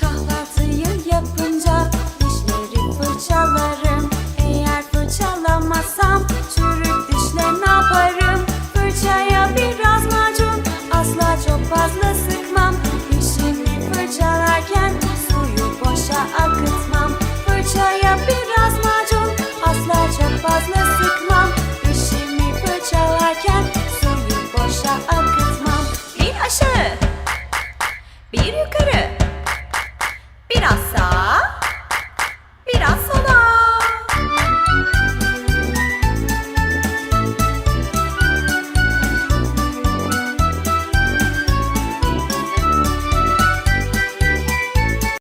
Kahvaltıyı yapınca dişleri fırçalarım. Eğer fırçalamazsam